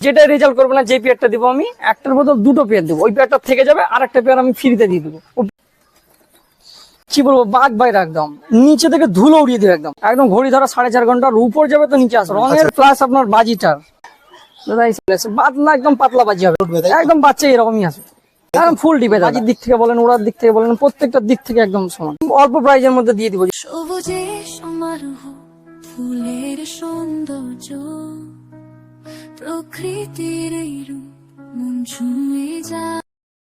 যেটা রেজাল্ট করবে না যে পেয়ারটা দিব আমি একটার বদল দুটো পেয়ার দেবো। ওই পেয়ারটা থেকে যাবে আর একটা পেয়ার আমি ফ্রিতে দিয়ে দেবো। কি বলব বাঘ বাইরে একদম। নিচে থেকে ধুলো উড়িয়ে দেবে একদম। একদম ঘড়ি ধরা সাড়ে চার ঘণ্টার উপর যাবে তো নিচে আসবে। রঙের প্লাস আপনার বাজিটার। পাতলা একদম পাতলা বাজি হবে? একদম বাচ্চা এরকমই আসবে একদম ফুল ডিপে বাজির দিক থেকে বলেন ওড়ার দিক থেকে বলেন প্রত্যেকটা দিক থেকে একদম সমান। অল্প প্রাইজের মধ্যে দিয়ে দিব। সবুজে সমারোহ ফুলের সৌন্দর্য। প্রকৃতির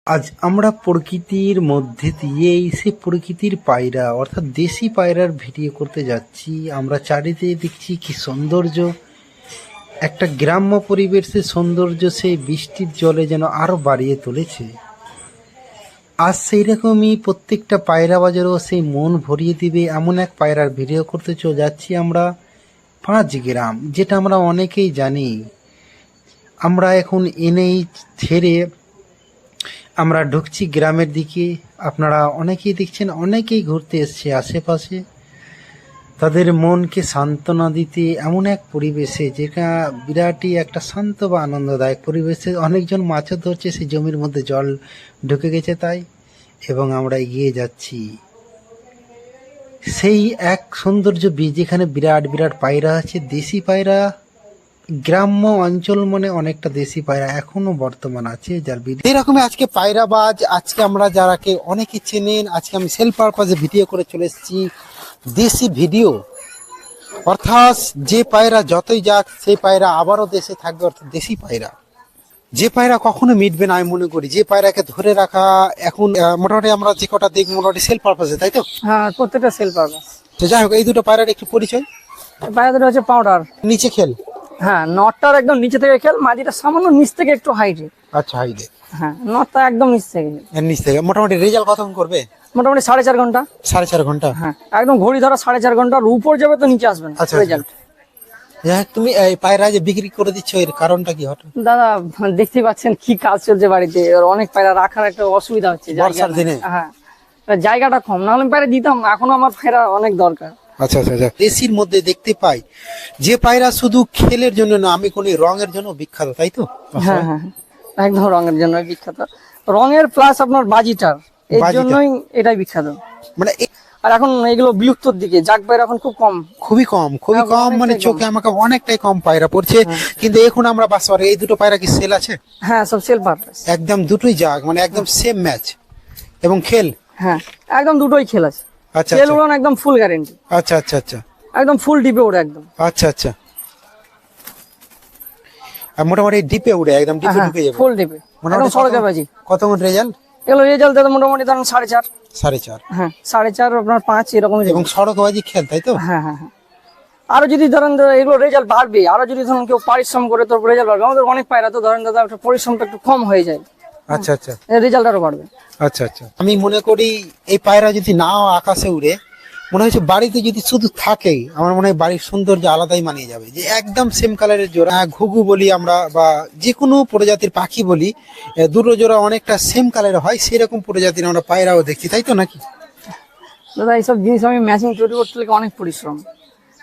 আজ আমরা প্রকৃতির মধ্যে দিয়েই সে প্রকৃতির পায়রা, অর্থাৎ দেশি পায়রার ভিডিও করতে যাচ্ছি। আমরা চারিদিকে দেখছি কি সৌন্দর্য। একটা গ্রাম্য পরিবেশের সৌন্দর্য সেই বৃষ্টির জলে যেন আরও বাড়িয়ে তুলেছে। আজ সেই রকমই প্রত্যেকটা পায়রা বাজারও সেই মন ভরিয়ে দিবে, এমন এক পায়রার ভিডিও করতে যাচ্ছি আমরা। পাঁচ গ্রাম যেটা আমরা অনেকেই জানি। আমরা এখন এনেই ছেড়ে আমরা ঢুকছি গ্রামের দিকে। আপনারা অনেকেই দেখছেন, অনেকেই ঘুরতে এসছে আশেপাশে। তাদের মনকে সান্ত্বনা দিতে এমন এক পরিবেশে, যেটা বিরাটই একটা শান্ত বা আনন্দদায়ক পরিবেশে অনেকজন মাছও ধরছে, সেই জমির মধ্যে জল ঢুকে গেছে তাই, এবং আমরা এগিয়ে যাচ্ছি। সেই এক সৌন্দর্য বীজ যেখানে বিরাট বিরাট পায়রা আছে, দেশি পায়রা গ্রাম্য অঞ্চল মানে অনেকটা দেশি পায়রা এখনও বর্তমান আছে, যার এরকমই আজকে পায়রাবাজ আজকে আমরা যারাকে অনেকে চেনেন, আজকে আমি সেল পারপাজে ভিডিও করে চলে এসেছি। দেশি ভিডিও অর্থাৎ যে পায়রা যতই যাক, সেই পায়রা আবারও দেশে থাকবে, অর্থাৎ দেশি পায়রা। যে পায়রা কখনো মিটবে না আমি মনে করি। যে পায়রাকে ধরে রাখা এখন মোটামুটি আমরা যে কটা দেখব মোটামুটি সেল পারপাজে তাই তো? হ্যাঁ প্রত্যেকটা সেল পারপাস তো যাই হোক এই দুটো পায়রার একটু পরিচয়। পায়রা দুটো হচ্ছে পাউডার নিচে খেল। হ্যাঁ নটটার একদম নিচে থেকে খেল মাটিটা সামান্য নিচ থেকে একটু হাইটে আচ্ছা হাইলে হ্যাঁ নটটা একদম নিচ থেকে। নিচ থেকে। মোটামুটি রেজাল্ট কতক্ষণ করবে? মোটামুটি সাড়ে চার ঘণ্টা। সাড়ে চার ঘণ্টা? হ্যাঁ একদম ঘড়ি ধরা সাড়ে চার ঘণ্টার উপর যাবে তো নিচে আসবে না আচ্ছা, রেজাল্ট যাই হোক, তুমি এই পায়রা যে বিক্রি করে দিচ্ছ এর কারণটা কি হঠাৎ? দাদা দেখতে পাচ্ছেন কি কাজ চলছে বাড়িতে। অনেক পায়রা রাখার একটা অসুবিধা হচ্ছে বর্ষার দিনে? হ্যাঁ। জায়গাটা কম নাহলে আমি পায়রা দিতাম না এখনও আমার পায়রা অনেক দরকার। আচ্ছা আচ্ছা আচ্ছা। দেশির মধ্যে দেখতে পাই যে পায়রা শুধু খেলের জন্য না আমি কোন রঙের জন্য বিখ্যাত তাই তো? হ্যাঁ হ্যাঁ হ্যাঁ। একদম রঙের জন্য বিখ্যাত। রঙের প্লাস আপনার বাজিটার এর জন্যই এটাই বিখ্যাত। মানে আর এখন এগুলো বিলুপ্তর দিকে জাগ পায়রা এখন খুব কম। খুবই কম খুবই হ্যাঁ, কম মানে চোখে আমাকে অনেকটাই কম পায়রা পড়ছে। কিন্তু এখন আমরা বাসবার এই দুটো পায়রা কি সেল আছে? হ্যাঁ সব সেল পারপাস একদম দুটোই যাক মানে একদম সেম ম্যাচ এবং খেল? হ্যাঁ একদম দুটোই খেল আছে। আচ্ছা খেল আচ্ছা। উড়ান একদম ফুল গ্যারেন্টি আচ্ছা আচ্ছা আচ্ছা। একদম ফুল ডিপে ওড়ে একদম। আচ্ছা আচ্ছা। আর মোটামুটি ডিপে উড়ে একদম ডিপে হ্যাঁ ঢুকে যাবে। ফুল ডিপে মোটামুটি সড়কে বাজি। কত রেজাল্ট এগুলো রেজাল্ট দাদা মোটামুটি ধরেন সাড়ে চার। সাড়ে চার। হ্যাঁ সাড়ে চার আপনার পাঁচ এরকম এবং সড়ক বাজি খেল তাই তো? হ্যাঁ হ্যাঁ হ্যাঁ। আরও যদি ধরেন এগুলো রেজাল্ট বাড়বে আরও যদি ধরেন কেউ পরিশ্রম করে তো রেজাল্ট বাড়বে। আমাদের অনেক পায়রা তো ধরেন দাদা একটা পরিশ্রমটা একটু কম হয়ে যায়। আচ্ছা আচ্ছা। রেজাল্ট আরও বাড়বে। আচ্ছা আচ্ছা। আমি মনে করি এই পায়রা যদি নাও আকাশে উড়ে মনে হচ্ছে বাড়িতে যদি শুধু থাকে আমার মনে হয় বাড়ির সৌন্দর্য আলাদাই মানিয়ে যাবে। যে একদম সেম কালারের জোড়া আহ, ঘুঘু বলি আমরা বা যে কোনো প্রজাতির পাখি বলি দুটো জোড়া অনেকটা সেম কালারের হয় সেরকম প্রজাতির আমরা পায়রাও দেখছি তাই তো নাকি? দাদা এইসব জিনিস আমি ম্যাচিং তৈরি করতে লাগে অনেক পরিশ্রম।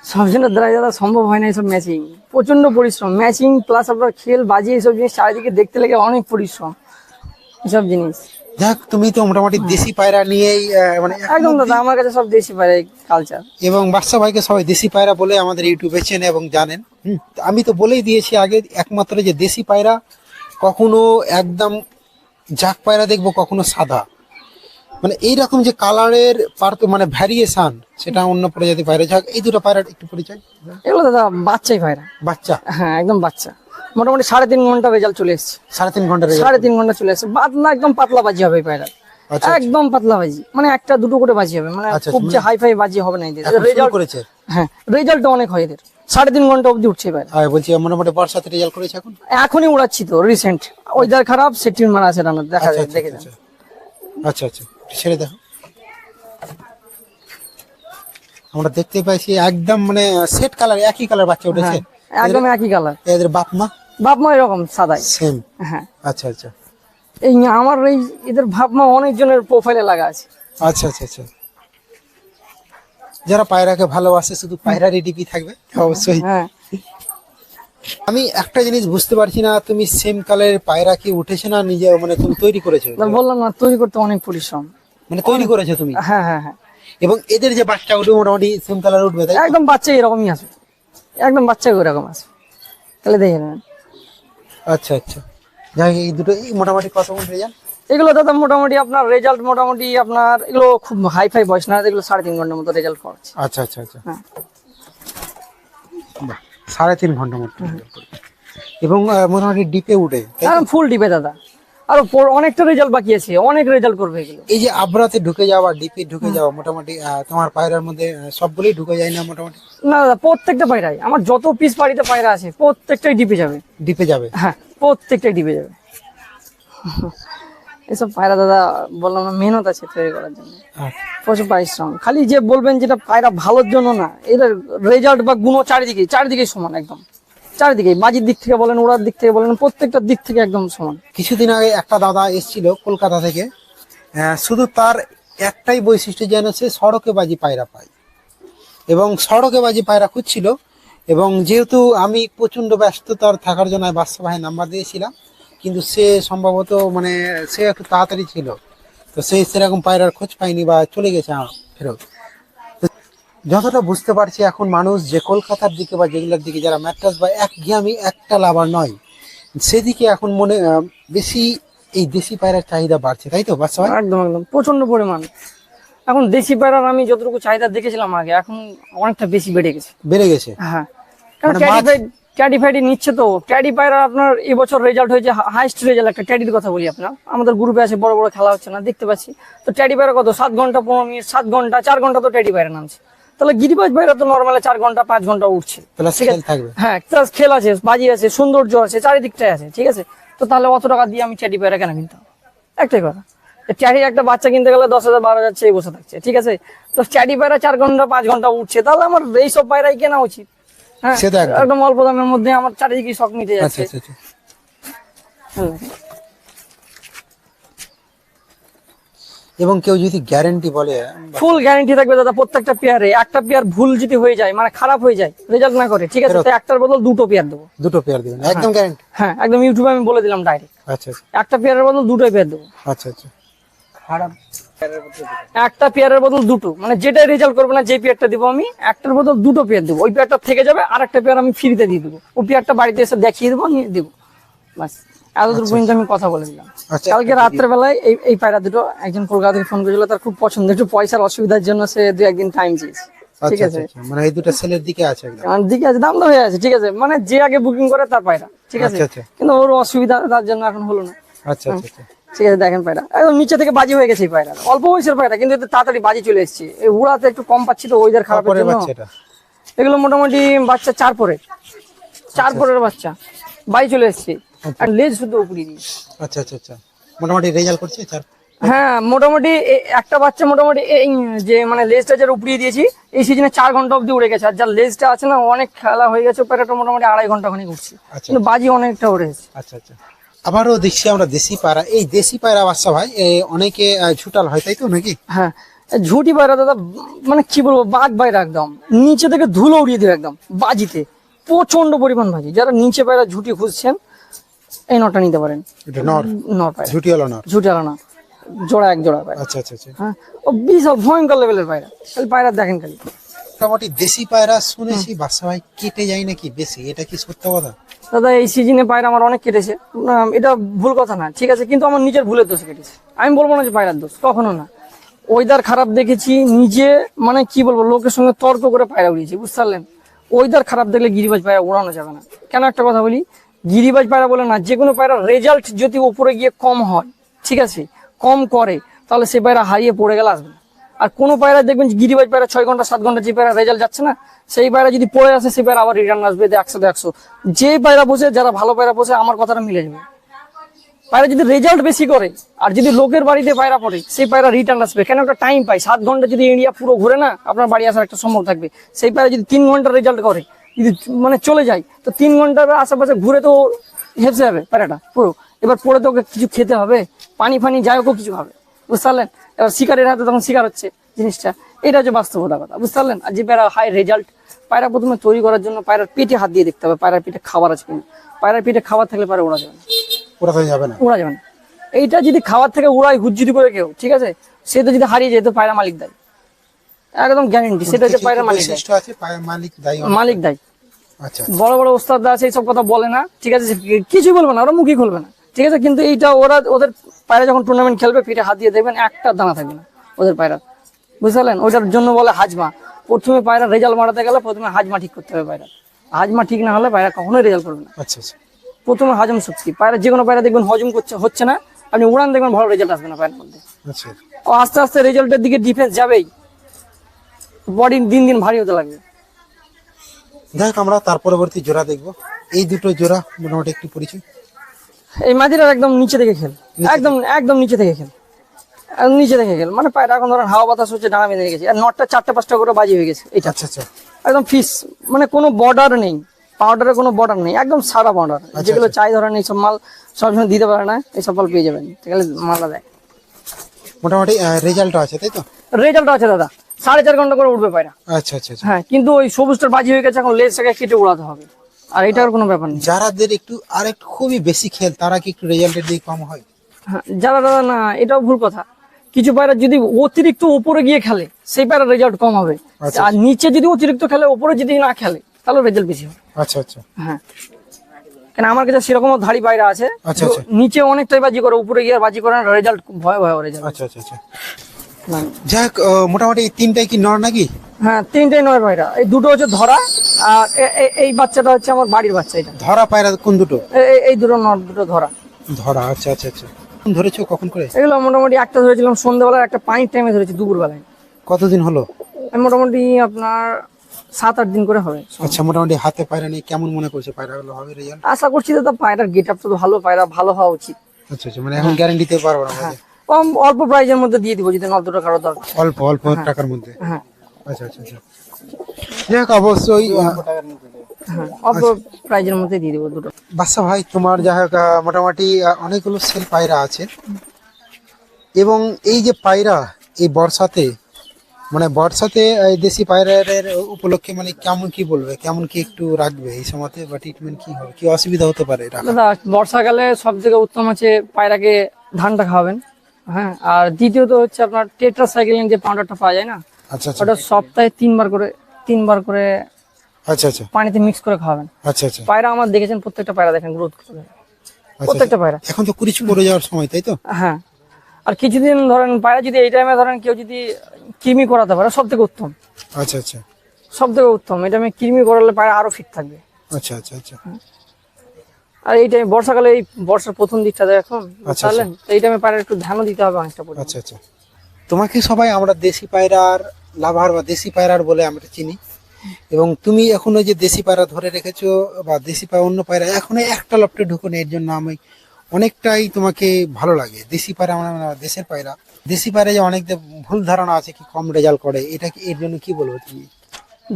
সব দ্বারা দাদা সম্ভব হয় না এইসব ম্যাচিং প্রচণ্ড পরিশ্রম। ম্যাচিং প্লাস আপনার খেল বাজি এইসব জিনিস চারিদিকে দেখতে লাগে অনেক পরিশ্রম। এসব জিনিস। যাক তুমি তো মোটামুটি দেশি পায়রা নিয়েই মানে একদম দাদা আমার কাছে সব দেশি পায়রা কালচার এবং বাদশা ভাইকে সবাই দেশি পায়রা বলে আমাদের ইউটিউবে চেনে এবং জানেন। আমি তো বলেই দিয়েছি আগে একমাত্র যে দেশি পায়রা কখনো একদম জাক পায়রা দেখব কখনো সাদা। মানে এইরকম যে কালারের পার্থ মানে ভ্যারিয়েশন সেটা অন্য প্রজাতি পায়রা। যাক এই দুটো পায়রার একটু পরিচয়। এগুলো দাদা বাচ্চাই পায়রা। বাচ্চা? হ্যাঁ একদম বাচ্চা। মোটামুটি সাড়ে তিন ঘণ্টা রেজাল্ট চলে এসছে। সাড়ে তিন ঘণ্টা সাড়ে তিন ঘণ্টা চলে এসছে। পাতলা একদম পাতলা বাজি হবে পায়রা আচ্ছা একদম পাতলা বাজি। মানে একটা দুটো করে বাজি হবে। মানে আচ্ছা, খুব যে হাই ফাই বাজি হবে না এদের। রেজাল্ট করেছে? হ্যাঁ রেজাল্ট অনেক হয় এদের। সাড়ে তিন ঘণ্টা অবধি উঠছে এবার। আর বলছি মোটামুটি বর্ষাতে রেজাল্ট করেছে এখন? এখনই উড়াচ্ছি তো রিসেন্ট ওয়েদার খারাপ সেটিং মারা আছে রান্না দেখা আচ্ছা যায় আচ্ছা দেখে আচ্ছা। আচ্ছা আচ্ছা ছেড়ে দেখো আমরা দেখতে পাইছি একদম মানে সেট কালার একই কালার বাচ্চা উঠেছে। হ্যাঁ, একদম একই কালার এদের বাপ মা? বাপ মা এরকম সাদাই। সেম হ্যাঁ। আচ্ছা আচ্ছা। এই আমার এই এদের ভাব মা অনেকজনের প্রোফাইলে লাগা আছে। আচ্ছা আচ্ছা আচ্ছা। যারা পায়রাকে ভালোবাসে শুধু পায়রারই ডিপি থাকবে? অবশ্যই। হ্যাঁ। আমি একটা জিনিস বুঝতে পারছি না তুমি সেম কালারের পায়রা কি উঠেছে না নিজে মানে তুমি তৈরি করেছ? বললাম না তৈরি করতে অনেক পরিশ্রম। মানে তৈরি করেছ তুমি? হ্যাঁ হ্যাঁ হ্যাঁ। এবং এদের যে বাচ্চা উঠবে মোটামুটি সেম কালার উঠবে তাই একদম বাচ্চা এরকমই আসবে একদম বাচ্চা এরকম আসবে তাহলে দেখে নেবেন আচ্ছা আচ্ছা। যাই এই দুটো মোটামুটি কত রেজাল্ট? এগুলো দাদা মোটামুটি আপনার রেজাল্ট মোটামুটি আপনার এগুলো খুব হাই ফাই বয়স না এগুলো সাড়ে তিন ঘণ্টার মতো রেজাল্ট করছে। আচ্ছা আচ্ছা আচ্ছা। হ্যাঁ। বাহ সাড়ে তিন ঘণ্টার মতো এবং মোটামুটি ডিপে উঠে ফুল ডিপে দাদা। আরও অনেকটা রেজাল্ট বাকি আছে অনেক রেজাল্ট করবে এগুলো। এই যে আবরাতে ঢুকে যাওয়া ডিপে ঢুকে যাওয়া মোটামুটি তোমার পায়রার মধ্যে আহ, সবগুলোই ঢুকে যায় না মোটামুটি? না দাদা প্রত্যেকটা পায়রাই। আমার যত পিস বাড়িতে পায়রা আছে প্রত্যেকটাই ডিপে যাবে। ডিপে যাবে? হ্যাঁ প্রত্যেকটাই ডিপে যাবে। এসব পায়রা দাদা বললাম না মেহনত আছে তৈরি করার জন্য। আচ্ছা। প্রচুর পরিশ্রম। খালি যে বলবেন যেটা পায়রা ভালোর জন্য না এটার রেজাল্ট বা গুণ চারিদিকে চারিদিকে সমান একদম। চারিদিকে বাজির দিক থেকে বলেন, ওড়ার দিক থেকে বলেন, প্রত্যেকটা দিক থেকে একদম সমান। কিছুদিন আগে একটা দাদা এসেছিল কলকাতা থেকে। শুধু তার একটাই বৈশিষ্ট্য যেন সে সড়কে বাজি পায়রা পায়। এবং সড়কে বাজি পায়রা খুঁজছিল এবং যেহেতু আমি প্রচণ্ড ব্যস্ততার থাকার জন্য ভাই নাম্বার দিয়েছিলাম, কিন্তু সে সম্ভবত মানে সে একটু তাড়াতাড়ি ছিল। তো সে সেরকম পায়রার খোঁজ পায়নি বা চলে গেছে ফেরত। যতটা বুঝতে পারছি এখন মানুষ যে কলকাতার দিকে বা যেগুলোর দিকে যারা ম্যাট্রাস বা এক গিয়ামি একটা লাভার নয় সেদিকে এখন মনে বেশি এই দেশি পায়রার চাহিদা বাড়ছে তাই তো বাচ্চা একদম একদম প্রচণ্ড পরিমাণ। এখন দেশি পায়রার আমি যতটুকু চাহিদা দেখেছিলাম আগে এখন অনেকটা বেশি বেড়ে গেছে। বেড়ে গেছে? হ্যাঁ কারণ মানে মাছ- ক্যাডিফাইড ক্যাডিফাইড নিচ্ছে তো। ক্যাডি পায়রা আপনার এবছর রেজাল্ট হয়েছে হাইস্ট রেজাল্ট একটা ক্যাডির কথা বলি আপনার। আমাদের গ্রুপে আছে বড় বড় খেলা হচ্ছে না দেখতে পাচ্ছি। তো ট্যাডি পায়রা কত? সাত ঘণ্টা পনেরো মিনিট সাত ঘণ্টা চার ঘণ্টা তো ট্যাডি পায়রা নামছে। তাহলে গিরিবাজ পায়রা তো নর্মালি চার ঘণ্টা পাঁচ ঘণ্টা উঠছে। হ্যাঁ প্লাস খেল আছে বাজি আছে সৌন্দর্য আছে চারিদিকটাই আছে ঠিক আছে? তো তাহলে অত টাকা দিয়ে আমি ট্যাডি পায়রা কেন কিনতাম? একটাই কথা। ট্যাডি একটা বাচ্চা কিনতে গেলে দশ হাজার বারো হাজার চেয়ে বসে থাকছে ঠিক আছে? তো ট্যাডি পায়রা চার ঘণ্টা পাঁচ ঘণ্টা উঠছে তাহলে আমার এইসব পায়রাই কেনা উচিত। হ্যাঁ একদম। অল্প দামের মধ্যে আমার চারিদিকে শখ মিটে আচ্ছা যাচ্ছে আচ্ছা আচ্ছা হুম। এবং কেউ যদি গ্যারেন্টি বলে ফুল গ্যারান্টি থাকবে দাদা প্রত্যেকটা পেয়ারে একটা পেয়ার ভুল যদি হয়ে যায় মানে খারাপ হয়ে যায় রেজাল্ট না করে ঠিক আছে? তো একটার বদল দুটো পেয়ার দেবো। দুটো পেয়ার দিবেন একদম গ্যারেন্টি হ্যাঁ একদম ইউটিউবে আমি বলে দিলাম ডাইরেক্ট আচ্ছা আচ্ছা। একটা পেয়ারের বদল দুটোই পেয়ার দেবো। আচ্ছা আচ্ছা। একটা পেয়ারের বদল দুটো মানে যেটাই রেজাল্ট করবে না যে পেয়ারটা দিব আমি একটার বদল দুটো পেয়ার দেবো। ওই পেয়ারটা থেকে যাবে আর একটা পেয়ার আমি ফ্রিতে দিয়ে দেবো। ওই পেয়ারটা বাড়িতে এসে দেখিয়ে দেবো নিয়ে দেবো। বাস। এতদূর পর্যন্ত আমি কথা বলে দিলাম। আচ্ছা, কালকে রাত্রে বেলায় এই এই পায়রা দুটো একজন কলকাতা থেকে ফোন করেছিল তার খুব পছন্দ একটু পয়সার অসুবিধার জন্য সে দু একদিন টাইম চেয়েছে। ঠিক আচ্ছা আছে? আচ্ছা। আচ্ছা। মানে এই দুটো সেলের দিকে আছে একদম। দিকে আছে দাম তো হয়ে আছে ঠিক আছে? মানে যে আগে বুকিং করে তার পায়রা ঠিক আছে? আচ্ছা, আচ্ছা। কিন্তু ওর অসুবিধা তার জন্য এখন হলো না। আচ্ছা আচ্ছা আচ্ছা। ঠিক আছে দেখেন পায়রা। একদম নিচে থেকে বাজি হয়ে গেছে পায়রা অল্প বয়সের পায়রা কিন্তু তাড়াতাড়ি বাজি চলে এসছে। এই উড়াতে একটু কম পাচ্ছি তো ওইদের খারাপের জন্য। এগুলো মোটামুটি বাচ্চা চার পরে চার পরের বাচ্চা। বাই চলে এসছে। আর লেজ শুধু উপরে দিয়ে আচ্ছা আচ্ছা আচ্ছা। মোটামুটি রেজাল্ট করছে চার হ্যাঁ মোটামুটি একটা বাচ্চা মোটামুটি এই যে মানে লেজটা যার উপরিয়ে দিয়েছি এই সিজনে চার ঘণ্টা অবধি উড়ে গেছে। আর যার লেজটা আছে না অনেক খেলা হয়ে গেছে প্যারাটা মোটামুটি আড়াই ঘণ্টা খানিক উঠছে আচ্ছা। কিন্তু বাজি অনেকটা উড়ে গেছে। আচ্ছা আচ্ছা। আবারও দেখছি আমরা দেশি পায়রা। এই দেশি পায়রা বাচ্চা ভাই অনেকে ঝুটাল হয় তাই তো নাকি? হ্যাঁ। ঝুটি পায়রা দাদা মানে কি বলব বাঘ বাইরা একদম। নিচে থেকে ধুলো উড়িয়ে দেবে একদম বাজিতে। প্রচণ্ড পরিমাণ বাজি। যারা নিচে পায়রা ঝুটি খুঁজছেন এই নটা নিতে পারেন। এটা নর নর পায়রা ঝুটি নর ঝুটি না জোড়া এক জোড়া পায়রা আচ্ছা আচ্ছা আচ্ছা। হ্যাঁ। ও বিশাল ভয়ঙ্কর লেভেলের পায়রা। খালি পায়রা দেখেন খালি। মোটামুটি দেশি পায়রা শুনেছি বাচ্চা ভাই কেটে যায় নাকি বেশি? এটা কি সত্য কথা? দাদা এই সিজনে পায়রা আমার অনেক কেটেছে। এটা ভুল কথা না। ঠিক আছে কিন্তু আমার নিজের ভুলের দোষে কেটেছে। আমি বলব না যে পায়রার দোষ কখনো না। ওয়েদার খারাপ দেখেছি নিজে মানে কি বলব লোকের সঙ্গে তর্ক করে পায়রা উড়িয়েছি বুঝতে পারলেন? ওয়েদার খারাপ দেখলে গিরিবাজ পায়রা উড়ানো যাবে না। কেন একটা কথা বলি? গিরিবাজ পায়রা বলে না যে কোনো পায়রা রেজাল্ট যদি উপরে গিয়ে কম হয়, ঠিক আছে, কম করে, তাহলে সে পায়রা হারিয়ে পড়ে গেলে আসবে আর কোনো পায়রা দেখবেন গিরিবাজ পায়রা ছয় ঘণ্টা, সাত ঘণ্টা যে পায়রা রেজাল্ট যাচ্ছে না, সেই পায়রা যদি পড়ে আসে সেই পায়রা আবার রিটার্ন আসবে একশো একশো যে পায়রা বসে, যারা ভালো পায়রা বসে, আমার কথাটা মিলে যাবে। পায়রা যদি রেজাল্ট বেশি করে, আর যদি লোকের বাড়িতে পায়রা পড়ে, সেই পায়রা রিটার্ন আসবে। কেন একটা টাইম পায়? সাত ঘণ্টা যদি ইন্ডিয়া পুরো ঘুরে না, আপনার বাড়ি আসার একটা সম্ভব থাকবে। সেই পায়রা যদি তিন ঘণ্টা রেজাল্ট করে যদি মানে চলে যায় তো তিন ঘণ্টার আশেপাশে ঘুরে তো হেসে যাবে প্যারাটা পুরো। এবার পরে তো ওকে কিছু খেতে হবে পানি ফানি যাই হোক কিছু হবে বুঝতে পারলেন? এবার শিকারের হাতে তখন শিকার হচ্ছে জিনিসটা। এটা হচ্ছে বাস্তবতা কথা বুঝতে পারলেন? আর যে পায়রা হাই রেজাল্ট পায়রা প্রথমে তৈরি করার জন্য পায়রার পেটে হাত দিয়ে দেখতে হবে পায়রার পেটে খাবার আছে কিনা। পায়রার পেটে খাবার থাকলে পায়রা ওড়া যাবে না। তো যাবে না। উড়া যাবে না। এইটা যদি খাবার থেকে উড়াই হুজ্জুরি করে কেউ ঠিক আছে? সে তো যদি হারিয়ে যায় তো পায়রা মালিক দেয়। একদম গ্যারেন্টি সেটা হচ্ছে পায়রা মালিক আছে? পায়ের মালিক দায়ী মালিক দেয়। আচ্ছা। বড় বড় ওস্তাদরা আছে এইসব কথা বলে না ঠিক আছে? কিছুই বলবে না ওরা মুখই খুলবে না ঠিক আছে? কিন্তু এইটা ওরা ওদের পায়রা যখন টুর্নামেন্ট খেলবে পিঠে হাত দিয়ে দেখবেন একটা দানা থাকবে না ওদের পায়রা বুঝতে ওইটার জন্য বলে হাজমা। প্রথমে পায়রা রেজাল্ট মারাতে গেলে প্রথমে হাজমা ঠিক করতে হবে পায়রা হাজমা ঠিক না হলে পায়রা কখনোই রেজাল্ট করবে না। আচ্ছা আচ্ছা। প্রথমে হজম শক্তি পায়রা যে কোনো পায়রা দেখবেন হজম করছে হচ্ছে না। আপনি উড়ান দেখবেন ভালো রেজাল্ট আসবে না পায়রার মধ্যে। আচ্ছা। ও আস্তে আস্তে রেজাল্টের দিকে ডিফেন্স যাবেই। বডি দিন দিন ভারী হতে লাগবে। যাই হোক আমরা তার পরবর্তী জোড়া দেখব। এই দুটো জোড়া মোটামুটি একটু পরিচয়। এই মাটিটা একদম নিচে থেকে খেল। একদম একদম নিচে থেকে খেল। নিচে থেকে খেল। মানে পায়রা এখন ধরেন হাওয়া বাতাস হচ্ছে ডানা বেঁধে গেছে। আর নটটা চারটে পাঁচটা করে বাজি হয়ে গেছে। এটা আচ্ছা আচ্ছা। একদম ফিস। মানে কোনো বর্ডার নেই। পাউডারের কোনো বর্ডার নেই। একদম সারা বর্ডার যেগুলো চাই ধরেন এইসব মাল সবসময় দিতে পারে না। এইসব মাল পেয়ে যাবেন। তাহলে মালটা দেয় মোটামুটি রেজাল্ট আছে তাই তো? রেজাল্ট আছে দাদা। সাড়ে চার ঘণ্টা করে উঠবে পায়রা। আচ্ছা আচ্ছা আচ্ছা। হ্যাঁ কিন্তু ওই সবুজটার বাজি হয়ে গেছে এখন লেজটাকে কেটে উড়াতে হবে। আর এটার কোনো ব্যাপার নেই। যারাদের একটু আর একটু খুবই বেশি খেল তারা কি একটু রেজাল্টের দিকে কম হয়? হ্যাঁ যারা দাদা না এটাও ভুল কথা। কিছু পায়রা যদি অতিরিক্ত উপরে গিয়ে খেলে সেই পায়রা রেজাল্ট কম হবে। আচ্ছা। আর নিচে যদি অতিরিক্ত খেলে উপরে যদি না খেলে তাহলে রেজাল্ট বেশি হবে। আচ্ছা আচ্ছা। হ্যাঁ। কেন আমার কাছে সেরকম ধাড়ি পায়রা আছে। আচ্ছা, আচ্ছা। নিচে অনেকটাই বাজি করে উপরে গিয়ে বাজি করে রেজাল্ট ভয় ভয় রেজাল্ট আচ্ছা আচ্ছা। হোক, আহ, মোটামুটি এই তিনটাই কি নর নাকি? হ্যাঁ তিনটাই নয় পায়রা এই দুটো হচ্ছে ধরা আর এই বাচ্চাটা হচ্ছে আমার বাড়ির বাচ্চা এটা। ধরা পায়রা কোন দুটো? এই দুটো নর দুটো ধরা। ধরা আচ্ছা আচ্ছা আচ্ছা। ধরেছো কখন করে? এগুলো মোটামুটি একটা ধরেছিলাম সন্ধ্যাবেলায় একটা পানির টাইমে ধরেছি দুপুর বেলায় কতদিন হলো? মোটামুটি আপনার সাত আট দিন করে হবে। আচ্ছা মোটামুটি হাতে পায়রা নেই কেমন মনে করছে পায়রা গুলো হবে রেজাল্ট আশা করছি দাদা পায়রার গেট আপ তো ভালো পায়রা ভালো হওয়া উচিত। আচ্ছা আচ্ছা মানে এখন গ্যারান্টি দিতে পারব না বলছে। কম অল্প প্রাইজের মধ্যে দিয়ে দিব যদি নল দুটো কারও দরকার। অল্প অল্প টাকার মধ্যে? হ্যাঁ। আচ্ছা আচ্ছা আচ্ছা। যাই হোক অবশ্যই হ্যাঁ অল্প প্রাইজের মধ্যে দিয়ে দিব দুটো। বাচ্চা ভাই তোমার যা হোক মোটামুটি অনেকগুলো সেল পায়রা আছে। এবং এই যে পায়রা এই বর্ষাতে মানে বর্ষাতে দেশি পায়রার উপলক্ষে মানে কেমন কি বলবে? কেমন কি একটু রাখবে এই সময়তে? বা ট্রিটমেন্ট কি হবে? কি অসুবিধা হতে পারে দাদা বর্ষাকালে সব থেকে উত্তম আছে পায়রাকে ধানটা খাওয়াবেন। হ্যাঁ আর দ্বিতীয়ত হচ্ছে আপনার টেট্রা সাইকেলিং যে পাউডারটা পাওয়া যায় না আচ্ছা আচ্ছা। ওটা সপ্তাহে তিনবার করে তিনবার করে আচ্ছা আচ্ছা। পানিতে মিক্স করে খাওয়াবেন। আচ্ছা আচ্ছা। পায়রা আমার দেখেছেন প্রত্যেকটা পায়রা দেখেন গ্রোথ করে। আচ্ছা প্রত্যেকটা পায়রা। এখন তো কুড়ি পড়ে যাওয়ার সময় তাই তো? হ্যাঁ। আর কিছুদিন ধরেন পায়রা যদি এই টাইমে ধরেন কেউ যদি কৃমি করাতে পারে সব থেকে উত্তম। আচ্ছা আচ্ছা। সব থেকে উত্তম। এটা আমি কৃমি করালে পায়রা আরও ফিট থাকবে। আচ্ছা আচ্ছা আচ্ছা। আর এই টাইমে বর্ষাকালে এই বর্ষার প্রথম দিকটা এখন আচ্ছা। বুঝলেন? তো এই টাইমে পায়রা একটু ধ্যানও দিতে হবে অনেকটা পরিমাণে। আচ্ছা আচ্ছা। তোমাকে সবাই আমরা দেশি পায়রার লাভার বা দেশি পায়রার বলে আমরা চিনি। এবং তুমি এখন ওই যে দেশি পায়রা ধরে রেখেছো বা দেশি পায়রা অন্য পায়রা এখনও একটা লপটে ঢুকোনি এর জন্য আমি অনেকটাই তোমাকে ভালো লাগে। দেশি পায়রা মানে দেশের পায়রা। দেশি পায়রা যে অনেক ভুল ধারণা আছে কি কম রেজাল্ট করে এটা কি এর জন্য কি বলব তুমি?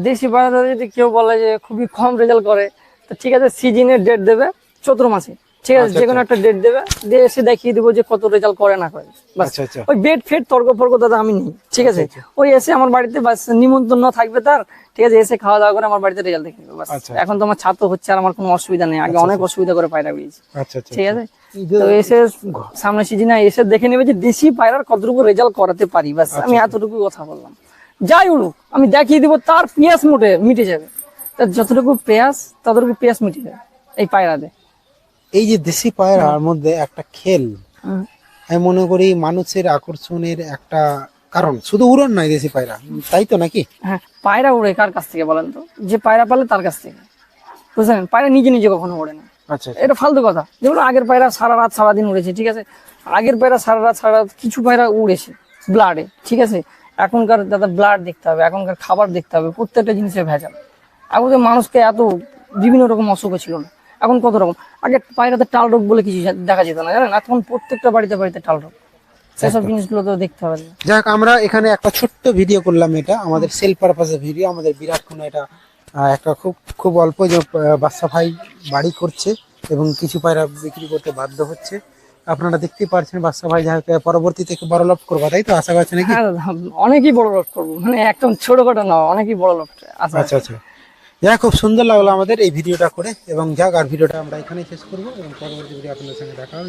দেশি পায়রা যদি কেউ বলে যে খুবই কম রেজাল্ট করে তো ঠিক আছে সিজনের ডেট দেবে। চৈত্র মাসে। ঠিক আছে আচ্ছা, যে কোনো একটা ডেট দেবে দিয়ে এসে দেখিয়ে দিবো যে কত রেজাল্ট করে না করে। বাস। আচ্ছা আচ্ছা। ওই বেড ফেড তর্ক ফর্ক দাদা আমি নেই। ঠিক আছে? ওই এসে আমার বাড়িতে বাস নিমন্ত্রণ থাকবে তার। ঠিক আছে এসে খাওয়া দাওয়া করে আমার বাড়িতে রেজাল্ট দেখে বাস। আচ্ছা। এখন তো আমার ছাত্র হচ্ছে আর আমার কোনো অসুবিধা নেই। আগে অনেক অসুবিধা করে পায়রা বেরিয়েছি। আচ্ছা আচ্ছা ঠিক আছে? তো এসে সামনে সিজনে এসে দেখে নেবে যে দেশি পায়রার কতটুকু রেজাল্ট করাতে পারি বাস। আমি এতটুকু কথা বললাম। যাই উড়ুক আমি দেখিয়ে দিব তার পেঁয়াজ মোটে মিটে যাবে। তার যতটুকু পেঁয়াজ ততটুকু পেঁয়াজ মিটে যাবে এই পায়রাতে এই যে দেশি পায়রার মধ্যে একটা খেল আমি মনে করি মানুষের আকর্ষণের একটা কারণ। শুধু উড়ন নয় দেশি পায়রা তাই তো নাকি? হ্যাঁ পায়রা উড়ে কার কাছ থেকে বলেন তো? যে পায়রা পালে তার কাছ থেকে। বুঝলেন? পায়রা নিজে নিজে কখনো ওড়ে না। আচ্ছা এটা ফালতু কথা। যেমন আগের পায়রা সারা রাত সারাদিন উড়েছে ঠিক আছে? আগের পায়রা সারা রাত সারা রাত কিছু পায়রা উড়েছে ব্লাডে ঠিক আছে? এখনকার দাদা ব্লাড দেখতে হবে এখনকার খাবার দেখতে হবে প্রত্যেকটা জিনিসের ভেজাল। এখন তো মানুষকে এত বিভিন্ন রকম অসুখ ছিল না। এখন কত রকম? আগে পায়রাতে টাল রোগ বলে কিছু দেখা যেত না জানেন? এখন প্রত্যেকটা বাড়িতে বাড়িতে টাল রোগ। সেসব জিনিসগুলো তো দেখতে হবে। যাক আমরা এখানে একটা ছোট্ট ভিডিও করলাম এটা আমাদের সেল পারপাসের ভিডিও আমাদের বিরাট কোনো এটা একটা খুব খুব অল্প যে বাচ্চা ভাই বাড়ি করছে এবং কিছু পায়রা বিক্রি করতে বাধ্য হচ্ছে। আপনারা দেখতেই পারছেন বাদশা ভাই যাকে পরবর্তীতে বড় লফট করবা তাই তো? আশা করছে নাকি? হ্যাঁ অনেকই বড় লোড করব। মানে একদম ছোটখাটো না অনেকই বড় লোড আচ্ছা আচ্ছা। যাক, খুব সুন্দর লাগল আমাদের এই ভিডিওটা করে। এবং যাক, আর ভিডিওটা আমরা এখানেই শেষ করব। এবং পরবর্তী ভিডিও আপনাদের সঙ্গে দেখা